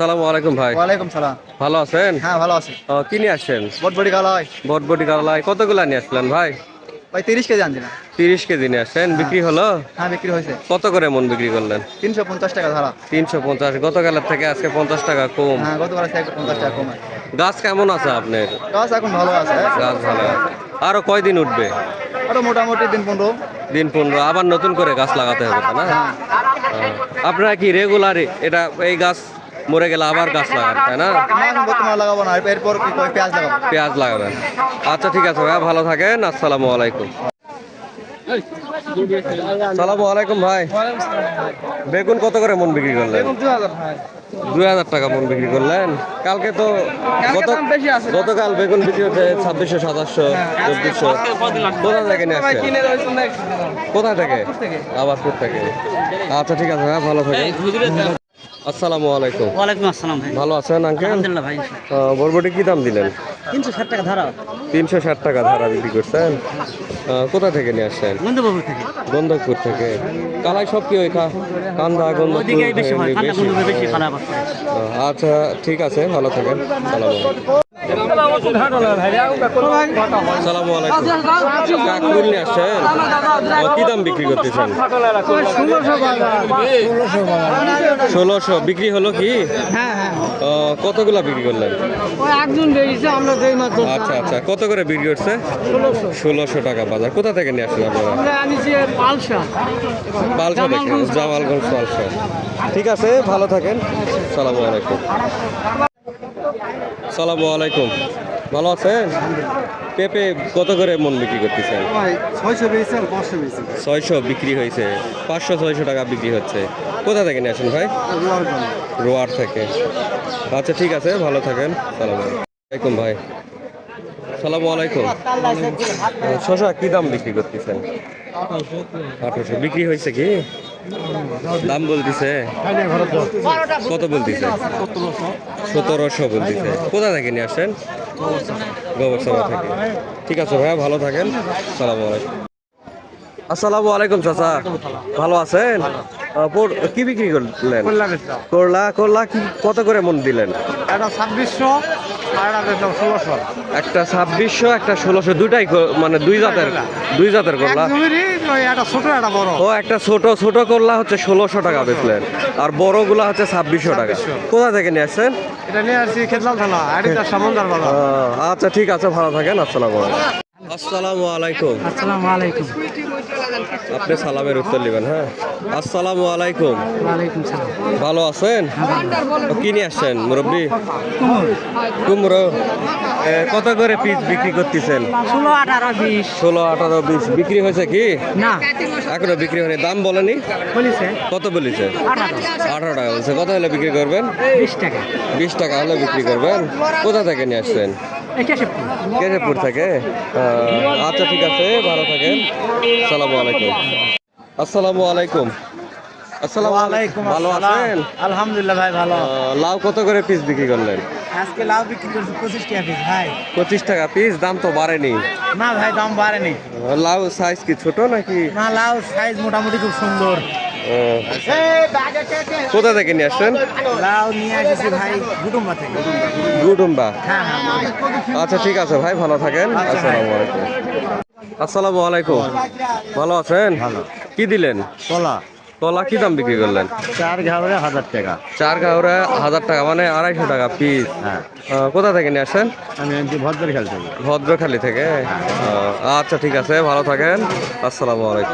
সালামু আলাইকুম ভাই। ওয়ালাইকুম সালাম। ভালো আছেন? হ্যাঁ ভালো আছি। ও, কি নিয়ে আসছেন? বটবটি কালো বটবটি কালাই। কতগুলা নিয়ে আসলেন ভাই? ভাই তিরিশ কেজি আনছি না তিরিশ কেজি নিয়ে আসছেন। বিক্রি হলো? হ্যাঁ বিক্রি হয়েছে। কত করে মন বিক্রি করলেন? তিনশো পঞ্চাশ টাকা ধরা। তিনশো পঞ্চাশ। গতকালের থেকে আজকে পঞ্চাশ টাকা কম। হ্যাঁ আছে পঞ্চাশ টাকা কমে। গাছ কেমন আছে আপনার? গাছ এখন ভালো আছে। গাছ ভালো আছে। আরও কয়দিন উঠবে? আরও মোটামুটি দিন পনেরো। দিন পনেরো। আবার নতুন করে গাছ লাগাতে হবে না? হ্যাঁ। আপনারা কি রেগুলার এটা এই গাছ মরে গেলে আবার গাছ লাগান তাই না? না, বর্তমানে লাগাবো না এরপর কি পেঁয়াজ লাগাবো? পেঁয়াজ লাগাবেন। আচ্ছা ঠিক আছে ভাইয়া ভালো থাকেন আসসালামু আলাইকুম। সালামু আলাইকুম ভাই। বেগুন কত করে মন বিক্রি করলেন? দুই হাজার টাকা মন বিক্রি করলেন। কালকে তো গত গতকাল বেগুন বিক্রি হচ্ছে ছাব্বিশশো সাতাশশো চব্বিশশো। কোথা থেকে নিয়ে আসছেন? কোথা থেকে? আবাসপুর থেকে। আচ্ছা ঠিক আছে ভাই ভালো থাকেন। আসসালামু আলাইকুম। ওয়ালাইকুম আসসালাম ভাই। ভালো আছেন আঙ্কেল? আলহামদুলিল্লাহ ভাই। বরবটি কি দাম দিলেন? তিনশো ষাট টাকা ধারা। তিনশো ষাট টাকা ধারা বিক্রি করছেন। কোথা থেকে নিয়ে আসছেন? বন্ধুবাবু থেকে। গন্ধকপুর থেকে। কালাই সব কি ওইখা কান্দা গন্ধ ওইদিকে বেশি হয় কান্দা বেশি? বেশি খারাপ আচ্ছা ঠিক আছে ভালো থাকেন। সালাম ও, দাম বিক্রি ষোলোশো বিক্রি হলো কি? কতগুলা বিক্রি করলেন? আচ্ছা আচ্ছা কত করে বিক্রি করছে? ষোলোশো টাকা বাজার। কোথা থেকে নিয়ে আসলেন আপনারা? পালসা। জামালগঞ্জ পালসা ঠিক আছে ভালো থাকেন। সালামু আলাইকুম। সালামু আলাইকুম। ভালো আছেন? পেঁপে কত করে মন বিক্রি করতেছেন? ছয়শো বিক্রি হয়েছে। পাঁচশো ছয়শো টাকা বিক্রি হচ্ছে। কোথা থেকে নিয়ে আসেন ভাই? রোয়ার থেকে। আচ্ছা ঠিক আছে ভালো থাকেন। সালাম আলাইকুম ভাই। সালামু আলাইকুম। শশা কি দাম বিক্রি করতেছেন? আঠারোশো। বিক্রি হয়েছে কি? দাম বলতেছে? কত বলতেছে? সতেরোশো বলতেছে। কোথা থেকে নিয়ে আসেন গোবরসভা থেকে। ঠিক আছে ভাইয়া ভালো থাকেন। সালামু আলাইকুম। আসসালামু আলাইকুম চাচা। ভালো আছেন? কি বিক্রি করলেন? করলা করলা কি কত করে মন দিলেন? এটা ছাব্বিশশো। একটা ছাব্বিশশো একটা ষোলোশো দুটাই মানে দুই জাতের দুই জাতের করলা। ও একটা ছোট ছোট করলা হচ্ছে ষোলোশো টাকা বেচলেন। আর বড়গুলা হচ্ছে ছাব্বিশশো টাকা। কোথা থেকে নিয়ে আসছেন? এটা নিয়ে আসছি খেতলাল থানা এটা সামন্দার বাজার আহ, আচ্ছা ঠিক আছে ভালো থাকেন আসসালামু আসসালামু আলাইকুম। আসসালামু আলাইকুম। আপনি সালামের উত্তর নেবেন হ্যাঁ? আসসালামু আলাইকুম। ওয়ালাইকুম সালাম। ভালো আছেন? কি নিয়ে আসছেন মুরব্বী? কুমড়ো। কত করে পিস বিক্রি করতেছেন? ষোলো আঠারো বিশ। ষোলো আঠারো বিশ। বিক্রি হয়েছে কি? না। এখনও বিক্রি হয়নি। দাম বলেনি? কত বলেছে? আঠারো টাকা বলছে। কত হলে বিক্রি করবেন? বিশ টাকা। বিশ টাকা হলে বিক্রি করবেন। কোথা থেকে নিয়ে আসছেন? কেশবপুর। থেকে। আচ্ছা ঠিক আছে ভালো থাকেন। আসসালামু আলাইকুম। আসসালামু আলাইকুম। আসসালামু আলাইকুম। ভালো আছেন? আলহামদুলিল্লাহ ভাই ভালো। লাউ কত করে পিস বিক্রি করলেন? আজকে লাউ বিক্রি করছি পঁচিশ টাকা পিস ভাই। পঁচিশ টাকা পিস দাম তো বাড়েনি। না ভাই দাম বাড়েনি। লাউ সাইজ কি ছোট নাকি? না লাউ সাইজ মোটামুটি খুব সুন্দর। কোথা থেকে নিয়ে আসছেন? লাউ নিয়ে আসছি ভাই কুটুম্বা থেকে। গুডুম্বা হ্যাঁ হ্যাঁ আচ্ছা ঠিক আছে ভাই ভালো থাকেন। আসসালামু আলাইকুম। আসসালামু আলাইকুম। ভালো আছেন? কি দিলেন? কলা। কলা কি দাম বিক্রি করলেন? চার ঘাবড়ে হাজার টাকা। চার কাউরে হাজার টাকা মানে আড়াইশো টাকা পিস হ্যাঁ। কোথা থেকে নিয়ে আসেন আমি ভদ্রের খেলতে ভদ্রখালি থেকে। আচ্ছা ঠিক আছে ভালো থাকেন। আসসালামু আলাইকুম।